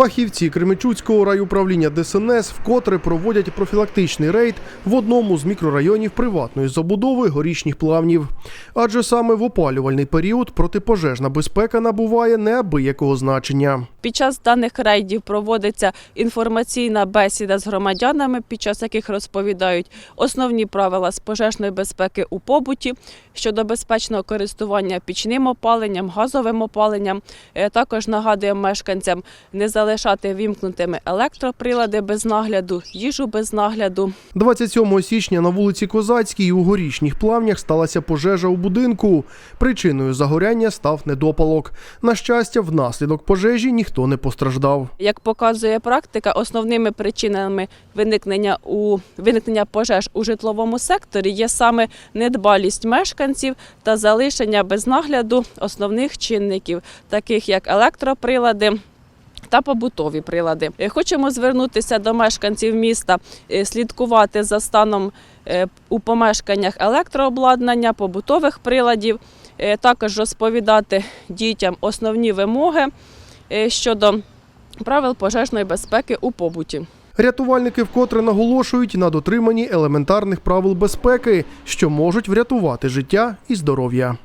Фахівці Кременчуцького райуправління ДСНС вкотре проводять профілактичний рейд в одному з мікрорайонів приватної забудови горішніх плавнів. Адже саме в опалювальний період протипожежна безпека набуває неабиякого значення. Під час даних рейдів проводиться інформаційна бесіда з громадянами, під час яких розповідають основні правила з пожежної безпеки у побуті щодо безпечного користування пічним опаленням, газовим опаленням. Е, Також нагадуємо мешканцям не залишати вімкнутими електроприлади без нагляду, їжу без нагляду. 27 січня на вулиці Козацькій у горішніх плавнях сталася пожежа у будинку. Причиною загоряння став недопалок. На щастя, внаслідок пожежі ніхто не постраждав. Як показує практика, основними причинами виникнення у виникнення пожеж у житловому секторі є саме недбалість мешканців та залишення без нагляду основних чинників, таких як електроприлади. Та побутові прилади. Е, Хочемо звернутися до мешканців міста, е, слідкувати за станом е, у помешканнях електрообладнання, побутових приладів, також розповідати дітям основні вимоги щодо правил пожежної безпеки у побуті. Рятувальники вкотре наголошують на дотриманні елементарних правил безпеки, що можуть врятувати життя і здоров'я.